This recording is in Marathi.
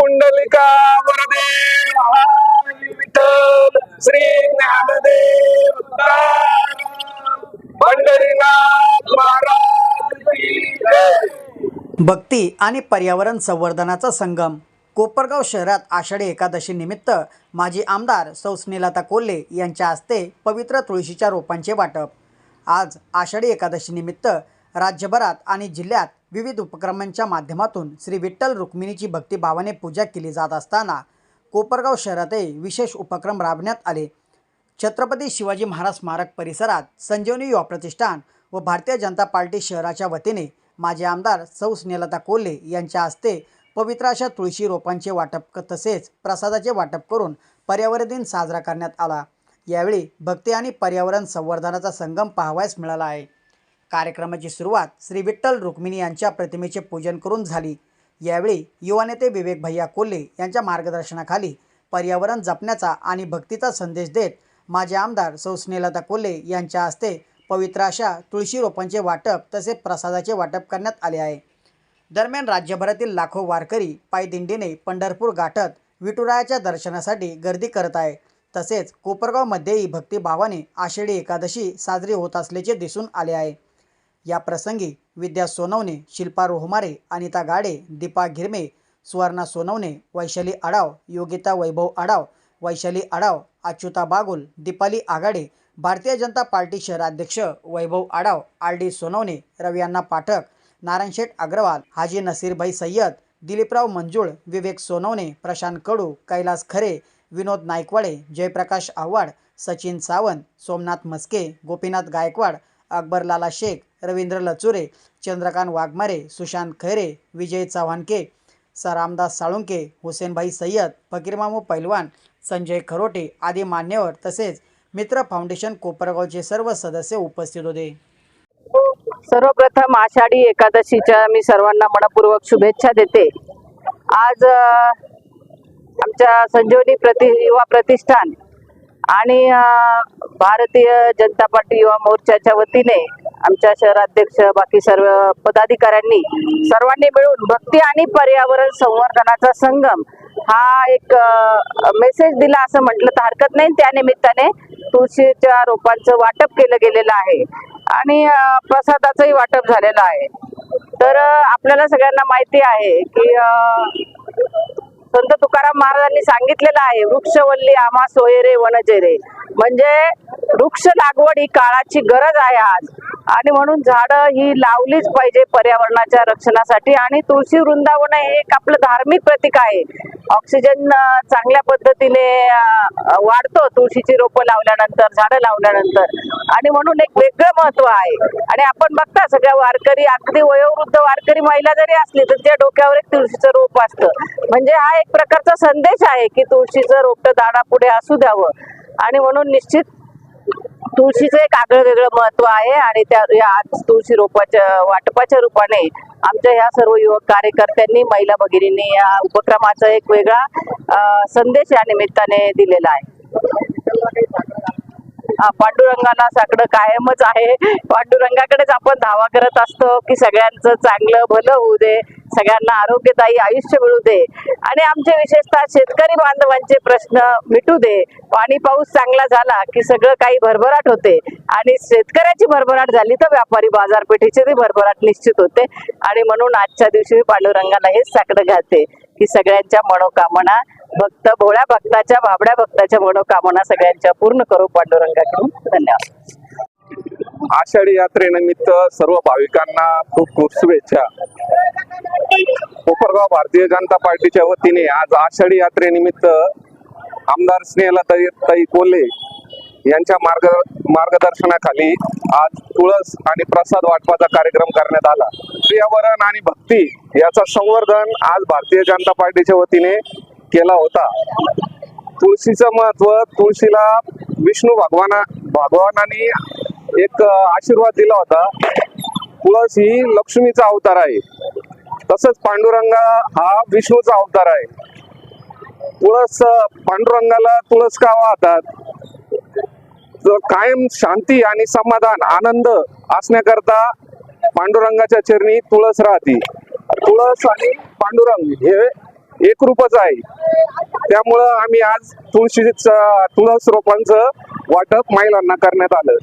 पुंडलिका वरदे विठ्ठल श्री ज्ञानदेव पंढरीनाथ महाराज भक्ती आणि पर्यावरण संवर्धनाचा संगम. कोपरगाव शहरात आषाढी एकादशी निमित्त माजी आमदार सौ स्नेलता कोल्हे यांच्या हस्ते पवित्र तुळशीच्या रोपांचे वाटप. आज आषाढी एकादशी निमित्त राज्यभरात आणि जिल्ह्यात विविध उपक्रमांच्या माध्यमातून श्री विठ्ठल रुक्मिणीची भक्तिभावाने पूजा केली जात असताना कोपरगाव शहरातही विशेष उपक्रम राबवण्यात आले. छत्रपती शिवाजी महाराज स्मारक परिसरात संजीवनी युवा प्रतिष्ठान व भारतीय जनता पार्टी शहराच्या वतीने माजी आमदार सौ स्नेलता कोल्हे यांच्या हस्ते पवित्र अशा तुळशी रोपांचे वाटप तसेच प्रसादाचे वाटप करून पर्यावरण दिन साजरा करण्यात आला. यावेळी भक्ती आणि पर्यावरण संवर्धनाचा संगम पाहावयास मिळाला आहे. कार्यक्रमाची सुरुवात श्री विठ्ठल रुक्मिणी यांच्या प्रतिमेचे पूजन करून झाली. यावेळी युवा नेते विवेक भैया कोल्हे यांच्या मार्गदर्शनाखाली पर्यावरण जपण्याचा आणि भक्तीचा संदेश देत माजी आमदार सौस्नेलता कोल्हे यांच्या हस्ते पवित्र अशा तुळशी रोपांचे वाटप तसेच प्रसादाचे वाटप करण्यात आले आहे. दरम्यान राज्यभरातील लाखो वारकरी पायदिंडीने पंढरपूर गाठत विठुरायाच्या दर्शनासाठी गर्दी करत आहे. तसेच कोपरगावमध्येही भक्तिभावाने आषाढी एकादशी साजरी होत असल्याचे दिसून आले आहे. या प्रसंगी विद्या सोनवणे शिल्पा रोहमारे अनिता गाडे दीपा घिरमे सुवर्णा सोनवणे वैशाली आडाव योगिता वैभव आडाव वैशाली आडाव अच्युता बागुल दीपाली आघाडे भारतीय जनता पार्टी शहराध्यक्ष वैभव आडाव आर डी सोनवणे रविअण्णा पाठक नारायण शेठ अग्रवाल हाजी नसीरभाई सय्यद दिलीपराव मंजुळ विवेक सोनवणे प्रशांत कडू कैलास खरे विनोद नायकवाडे जयप्रकाश आव्हाड सचिन सावंत सोमनाथ मस्के गोपीनाथ गायकवाड अकबर लाला शेख रवींद्र लचुरे चंद्रकांत वाघमारे सुशांत खैरे विजय चव्हाणके रामदास साळुंके हुसेनभाई सय्यद फकीरमामू पैलवान संजय खरोटे आदी मान्यवर तसेच मित्र फाउंडेशन कोपरगावचे सर्व सदस्य उपस्थित होते. सर्वप्रथम आषाढी एकादशीच्या मी सर्वांना मनपूर्वक शुभेच्छा देते. आज आमच्या संजीवनी प्रति युवा प्रतिष्ठान आणि भारतीय जनता पार्टी युवा मोर्चाच्या वतीने आमच्या शहराध्यक्ष बाकी सर्व पदाधिकाऱ्यांनी सर्वांनी मिळून भक्ती आणि पर्यावरण संवर्धनाचा संगम हा एक मेसेज दिला असं म्हटलं तर हरकत नाही. त्या निमित्ताने तुळशीच्या रोपांचं वाटप केलं गेलेलं आहे आणि प्रसादाचंही वाटप झालेलं आहे. तर आपल्याला सगळ्यांना माहिती आहे की महाराजांनी सांगितलेलं आहे वृक्षवल्ली आम्हा सोयरे वनजेरे. म्हणजे वृक्ष लागवड ही काळाची गरज आहे आज. आणि म्हणून झाडं ही लावलीच पाहिजे पर्यावरणाच्या रक्षणासाठी. आणि तुळशी वृंदावन हे एक आपलं धार्मिक प्रतीक आहे. ऑक्सिजन चांगल्या पद्धतीने वाढतो. तुळशीची रोपं लावल्यानंतर झाडं लावल्यानंतर. आणि म्हणून एक वेगळं महत्त्व आहे. आणि आपण बघता सगळ्या वारकरी अगदी वयोवृद्ध वारकरी महिला जरी असली तर त्या डोक्यावर एक तुळशीचं रोप असतं. म्हणजे हा एक प्रकारचा संदेश आहे की तुळशीचं रोपटं झाडा पुढे असू द्यावं. आणि म्हणून निश्चित तुळशीचं एक आगळं वेगळं महत्त्व आहे आणि त्या या आज तुळशी रोपाच्या वाटपाच्या रूपाने आमच्या ह्या सर्व युवक कार्यकर्त्यांनी महिला भगिनींनी या उपक्रमाचा एक वेगळा संदेश या निमित्ताने दिलेला आहे. हा, पांडुरंगाला साकडं कायमच आहे. पांडुरंगाकडेच आपण धावा करत असतो की सगळ्यांचं चांगलं भलं होऊ दे. सगळ्यांना आरोग्यदायी आयुष्य मिळू दे. आणि आमचे विशेषतः शेतकरी बांधवांचे प्रश्न मिटू दे. पाणी पाऊस चांगला झाला की सगळं काही भरभराट होते. आणि शेतकऱ्याची भरभराट झाली तर व्यापारी बाजारपेठेची भरभराट निश्चित होते. आणि म्हणून आजच्या दिवशी मी पांडुरंगाला हेच साकडं घालते की सगळ्यांच्या मनोकामना भक्त भोळ्या भक्ताच्या बाबड्या भक्ताच्या मनोकामना सगळ्यांच्या पूर्ण करू पांडुरंगाकडून. धन्यवाद. आषाढी यात्रेनिमित्त सर्व भाविकांना खूप खूप शुभेच्छा. कोपरगाव भारतीय जनता पार्टीच्या वतीने आज आषाढी यात्रेनिमित्त आमदार स्नेहलताई ताई कोल्हे यांच्या मार्ग मार्गदर्शनाखाली आज तुळस आणि प्रसाद वाटपाचा कार्यक्रम करण्यात आला. पर्यावरण आणि भक्ती याचा संवर्धन आज भारतीय जनता पार्टीच्या वतीने केला होता. तुळशीचं महत्त्व तुळशीला विष्णू भगवाना भगवानाने एक आशीर्वाद दिला होता. तुळस ही लक्ष्मीचा अवतार आहे. तसंच पांडुरंगा हा विष्णूचा अवतार आहे. तुळस पांडुरंगाला तुळस का वाहतात? कायम शांती आणि समाधान आनंद असण्याकरता पांडुरंगाच्या चरणी तुळस राहते. तुळस आणि पांडुरंग हे एकरूपच आहे. त्यामुळं आम्ही आज तुळशीच तुळस रोपांचं वाटप महिलांना करण्यात आलं.